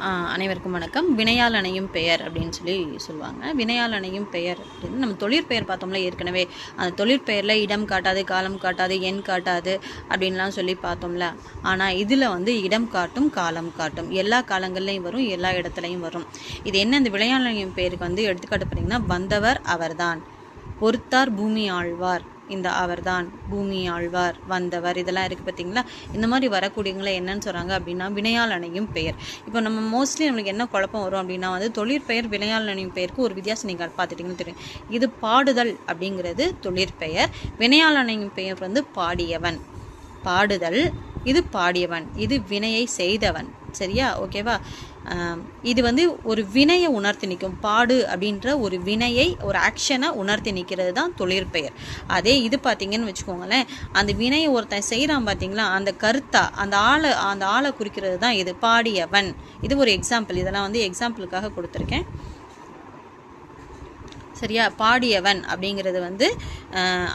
அனைவருக்கும் வணக்கம். வினையால் அணையும் பெயர் அப்படின்னு சொல்லி சொல்லுவாங்க. வினையால் அணையும் பெயர் அப்படின்னு நம்ம தொழிற்பெயர் பார்த்தோம்ல ஏற்கனவே. அந்த தொழிற்பெயரில் இடம் காட்டாது காலம் காட்டாது எண் காட்டாது அப்படின்லாம் சொல்லி பார்த்தோம்ல. ஆனால் இதில் வந்து இடம் காட்டும் காலம் காட்டும். எல்லா காலங்கள்லையும் வரும் எல்லா இடத்துலையும் வரும். இது என்ன? இந்த வினையால் அணையும் பெயருக்கு வந்து எடுத்துக்காட்டு பார்த்தீங்கன்னா வந்தவர் அவர்தான். பொறுத்தார் பூமி ஆழ்வார். இந்த அவர்தான் பூமி ஆழ்வார் வந்தவர். இதெல்லாம் இருக்குது பார்த்தீங்களா இந்த மாதிரி வரக்கூடியவங்களை என்னன்னு சொல்கிறாங்க அப்படின்னா வினையால் அணையும் பெயர். இப்போ நம்ம மோஸ்ட்லி நம்மளுக்கு என்ன குழப்பம் வரும் அப்படின்னா வந்து தொழிற்பெயர் வினையால் அணையும் பெயருக்கு ஒரு வித்தியாசம் நீங்கள் பார்த்துட்டிங்கன்னு தெரியும். இது பாடுதல் அப்படிங்கிறது தொழிற்பெயர் வினையால் அணையும் பெயர் வந்து பாடியவன். பாடுதல் இது பாடியவன். இது வினையை செய்தவன். சரியா? ஓகேவா? இது வந்து ஒரு வினையை உணர்த்தி நிற்கும். பாடு அப்படின்ற ஒரு வினையை ஒரு ஆக்ஷனை உணர்த்தி நிற்கிறது தான் தொழிற்பெயர் அதே இது பார்த்தீங்கன்னு வச்சுக்கோங்களேன் அந்த வினையை ஒருத்தன் செய்கிறான் பார்த்தீங்களா? அந்த கருத்தா அந்த ஆளை அந்த ஆளை குறிக்கிறது தான் இது. பாடியவன். இது ஒரு எக்ஸாம்பிள் இதெல்லாம் வந்து எக்ஸாம்பிளுக்காக கொடுத்துருக்கேன். சரியா? பாடியவன் அப்படிங்கிறது வந்து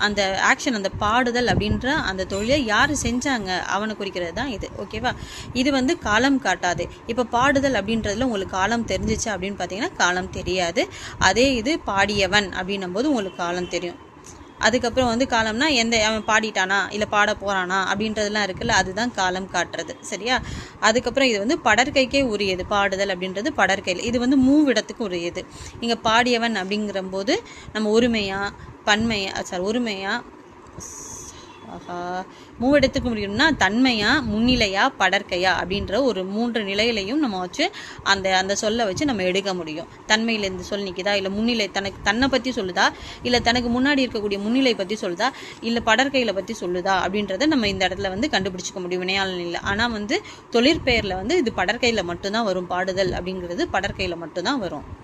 அந்த ஆக்ஷன் அந்த பாடுதல் அப்படின்ற அந்த தொழிலை யார் செஞ்சாங்க? அவனை குறிக்கிறது தான் இது. ஓகேவா இது வந்து காலம் காட்டாது. இப்போ பாடுதல் அப்படின்றதுல உங்களுக்கு காலம் தெரிஞ்சிச்சு அப்படின்னு பார்த்தீங்கன்னா காலம் தெரியாது. அதே இது பாடியவன் அப்படின்னும் போது உங்களுக்கு காலம் தெரியும். அதுக்கப்புறம் வந்து காலம்னா எந்த அவன் பாடிட்டானா இல்லை பாட போகிறானா அப்படின்றதெல்லாம் இருக்குல்ல அதுதான் காலம் காட்டுறது சரியா? அதுக்கப்புறம் இது வந்து படற்கைக்கே உரியது பாடுதல் அப்படின்றது படற்கையில். இது வந்து மூவிடத்துக்கு உரியது. இங்கே பாடியவன் அப்படிங்கிறம்போது நம்ம ஒருமையா பன்மையாக சாரி உரிமையாக ஆஹா. மூவிடத்துக்கு முடியும்னா தன்மையா முன்னிலையா படற்கையா அப்படின்ற ஒரு மூன்று நிலையிலையும் நம்ம வச்சு அந்த அந்த சொல்லை வச்சு நம்ம எடுக்க முடியும். தன்மையில் இந்த சொல் நிற்குதா இல்லை முன்னிலை தனக்கு தன்னை பற்றி சொல்லுதா? இல்லை தனக்கு முன்னாடி இருக்கக்கூடிய முன்னிலை பற்றி சொல்லுதா? இல்லை படற்கையில் பற்றி சொல்லுதா? அப்படின்றத நம்ம இந்த இடத்துல வந்து கண்டுபிடிச்சிக்க முடியும். வினையாளன் இல்லை. ஆனால் வந்து தொழிற்பெயரில் வந்து இது படற்கையில் மட்டும்தான் வரும். பாடுதல் அப்படிங்கிறது படற்கையில் மட்டும்தான் வரும்.